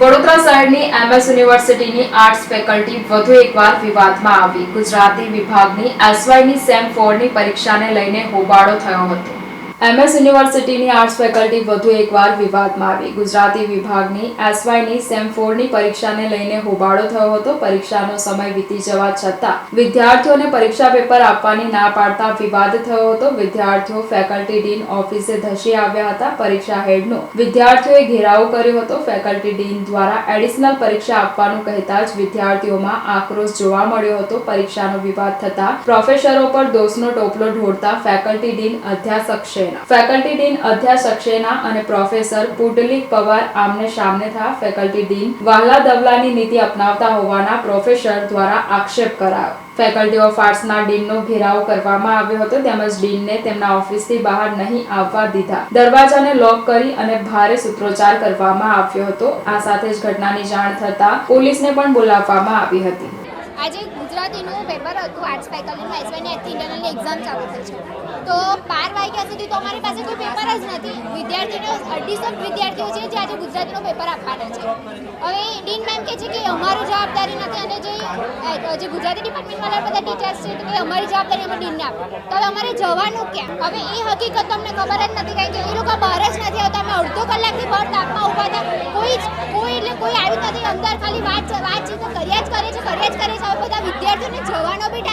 વડોદરા શહેરની એમએસ યુનિવર્સિટીની arts faculty વધુ એકવાર વિવાદમાં આવી. ગુજરાતી વિભાગની એસવાયની સેમ ફોરની પરીક્ષાને લઈને હોબાળો થયો હતો. એમએસ યુનિવર્સિટીની આર્ટ્સ ફેકલ્ટી વધુ એકવાર વિવાદમાં આવી. ગુજરાતી વિભાગની એસવાયની સેમ ફોરની પરીક્ષાને લઈને હોબાળો થયો હતો. પરીક્ષાનો સમય વીતી જવા છતાં વિદ્યાર્થીઓને પરીક્ષા પેપર આપવાની ના પાડતા વિવાદ થયો હતો. વિદ્યાર્થીઓ ફેકલ્ટી ડીન ઓફિસે ધસી આવ્યા હતા. પરીક્ષા હેડનો વિદ્યાર્થીઓએ ઘેરાવો કર્યો હતો. ફેકલ્ટી ડીન દ્વારા એડિશનલ પરીક્ષા આપવાનું કહેતા જ વિદ્યાર્થીઓમાં આક્રોશ જોવા મળ્યો હતો. પરીક્ષાનો વિવાદ થતા પ્રોફેસરો પર દોષનો ટોપલો ઢોળતા ફેકલ્ટી ડીન અધ્યાપક સક્સેના ફેકલ્ટી ડીન અધ્યા સક્સેના અને પ્રોફેસર પુટલીક પવાર આમને સામને થા ફેકલ્ટી ડીન વાહલા દવલાની નીતિ અપનાવતા હોવાના પ્રોફેસર દ્વારા આક્ષેપ કરાયો. ફેકલ્ટી ઓફ આર્ટ્સના ડીનનો ઘેરાવ કરવામાં આવ્યો હતો તેમજ ડીનને તેમના ઓફિસથી બહાર નહીં આવવા દીધા. દરવાજાને લોક કરી અને ભારે સૂત્રોચ્ચાર કરવામાં આવ્યો હતો. આ સાથે જ ઘટનાની જાણ થતા પોલીસને પણ બોલાવવામાં આવી હતી. આજે ગુજરાતીનું પેપર હતું આર્ટ્સ ફેકલ્ટીનું એસવાયની આજથી ઇન્ટરનલની એક્ઝામ ચાલુ થઈ છે. તો બાર વાગ્યા સુધી તો અમારી પાસે કોઈ પેપર જ નથી. વિદ્યાર્થીઓ અઢીસો વિદ્યાર્થીઓ છે જે આજે ગુજરાતીનું પેપર આપવાના છે. હવે ડીન મેમ કહે છે કે અમારું જવાબદારી નથી અને જે જે ગુજરાતી ડિપાર્ટમેન્ટવાળા બધા ટીચર્સ છે કે અમારી જવાબદારી અમે ડીનને આપો તો હવે અમારે જવાનું ક્યાં? હવે એ હકીકત તમને ખબર જ નથી કારણ કે એ લોકો બહાર જ નથી આવતા. અમે અડધો કલાકથી બહાર તાપમાં ઊભા હતા કોઈ જ કોઈ એટલે કોઈ આવ્યું નથી અંદર ખાલી વાત વાતચીત કર્યા જ કરે છે જ કરે છે હવે બધા વિદ્યાર્થીઓને જવાનો બી